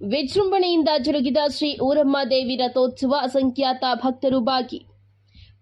ವಿಜೃಂಭಣೆಯಿಂದ ಜರುಗಿದ ಶ್ರೀ ಊರಮ್ಮ ದೇವಿ ರಥೋತ್ಸವ ಅಸಂಖ್ಯಾತ ಭಕ್ತರು ಭಾಗಿ.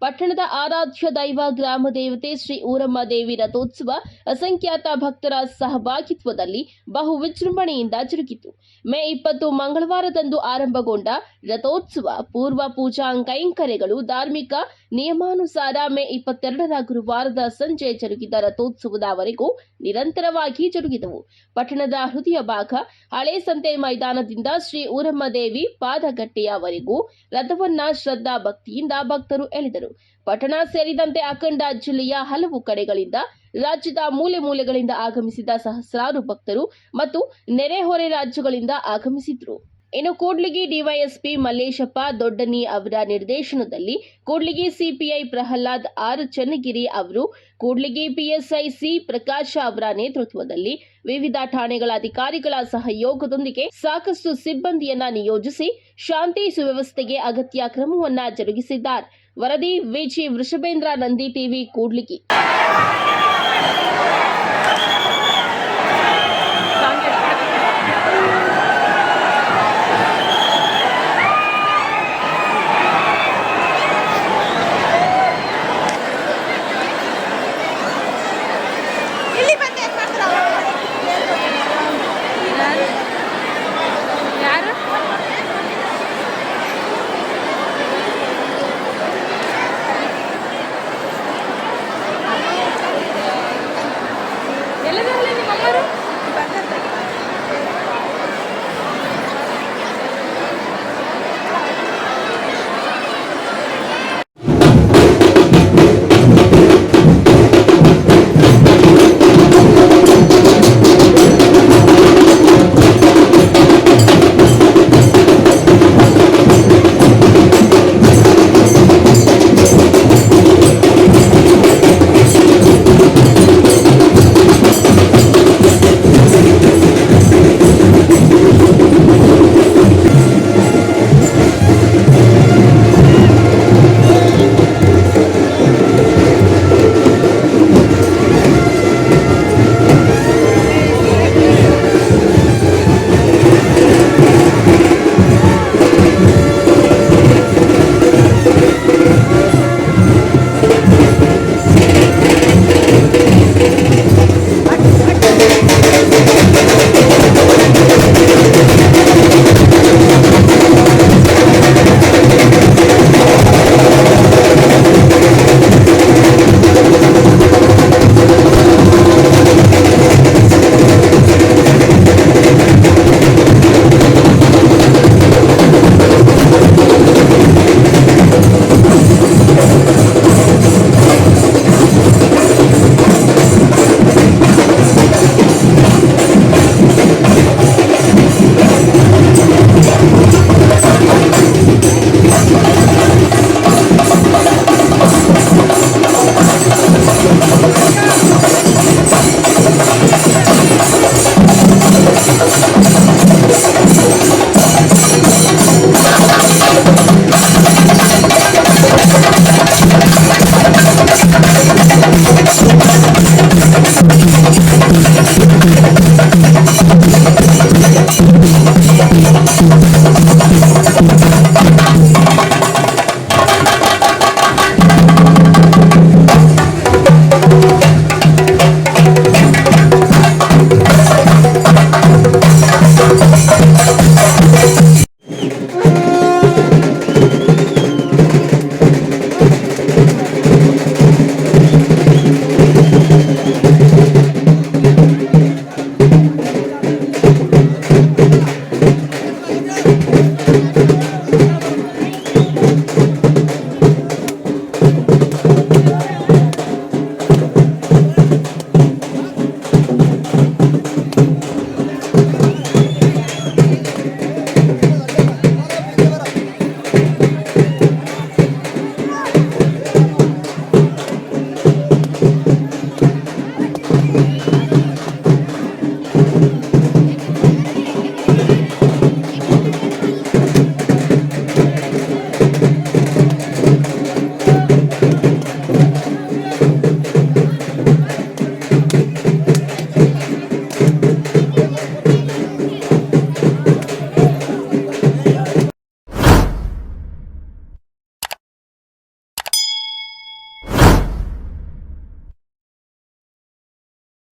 ಪಟ್ಟಣದ ಆರಾಧ್ಯ ದೈವ ಗ್ರಾಮ ದೇವತೆ ಶ್ರೀ ಊರಮ್ಮ ದೇವಿ ರಥೋತ್ಸವ ಅಸಂಖ್ಯಾತ ಭಕ್ತರ ಸಹಭಾಗಿತ್ವದಲ್ಲಿ ಬಹು ವಿಜೃಂಭಣೆಯಿಂದ ಜರುಗಿತು. ಮೇ ಇಪ್ಪತ್ತು ಮಂಗಳವಾರದಂದು ಆರಂಭಗೊಂಡ ರಥೋತ್ಸವ ಪೂರ್ವ ಪೂಜಾ ಕೈಂಕರ್ಯಗಳು ಧಾರ್ಮಿಕ ನಿಯಮಾನುಸಾರ ಮೇ ಇಪ್ಪತ್ತೆರಡರ ಗುರುವಾರದ ಸಂಜೆ ಜರುಗಿದ ರಥೋತ್ಸವದವರೆಗೂ ನಿರಂತರವಾಗಿ ಜರುಗಿದವು. ಪಟ್ಟಣದ ಹೃದಯ ಭಾಗ ಹಳೆ ಸಂತೆ ಮೈದಾನದಿಂದ ಶ್ರೀ ಊರಮ್ಮ ದೇವಿ ಪಾದಗಟ್ಟೆಯವರೆಗೂ ರಥವನ್ನ ಶ್ರದ್ಧಾ ಭಕ್ತಿಯಿಂದ ಭಕ್ತರು ಎಳೆದರು. ಪಟ್ಟಣ ಸೇರಿದಂತೆ ಅಖಂಡ ಜಿಲ್ಲೆಯ ಹಲವು ಕಡೆಗಳಿಂದ ರಾಜ್ಯದ ಮೂಲೆ ಮೂಲೆಗಳಿಂದ ಆಗಮಿಸಿದ ಸಹಸ್ರಾರು ಭಕ್ತರು ಮತ್ತು ನೆರೆಹೊರೆ ರಾಜ್ಯಗಳಿಂದ ಆಗಮಿಸಿದ್ರು. ಇನ್ನು ಕೂಡ್ಲಿಗಿ ಡಿವೈಎಸ್ಪಿ ಮಲ್ಲೇಶಪ್ಪ ದೊಡ್ಡನಿ ಅವರ ನಿರ್ದೇಶನದಲ್ಲಿ ಕೂಡ್ಲಿಗಿ ಸಿಪಿಐ ಪ್ರಹ್ಲಾದ್ ಆರ್ ಚನ್ನಗಿರಿ ಅವರು, ಕೂಡ್ಲಿಗಿ ಪಿಎಸ್ಐ ಸಿ ಪ್ರಕಾಶ ಅವರ ನೇತೃತ್ವದಲ್ಲಿ ವಿವಿಧ ಠಾಣೆಗಳ ಅಧಿಕಾರಿಗಳ ಸಹಯೋಗದೊಂದಿಗೆ ಸಾಕಷ್ಟು ಸಿಬ್ಬಂದಿಯನ್ನ ನಿಯೋಜಿಸಿ ಶಾಂತಿ ಸುವ್ಯವಸ್ಥೆಗೆ ಅಗತ್ಯ ಕ್ರಮವನ್ನ ಜರುಗಿಸಿದ್ದಾರೆ. ವರದಿ ವಿಜಿ ವೃಷಭೇಂದ್ರ ನಂದಿ ಟಿವಿ ಕೂಡ್ಲಿಗಿ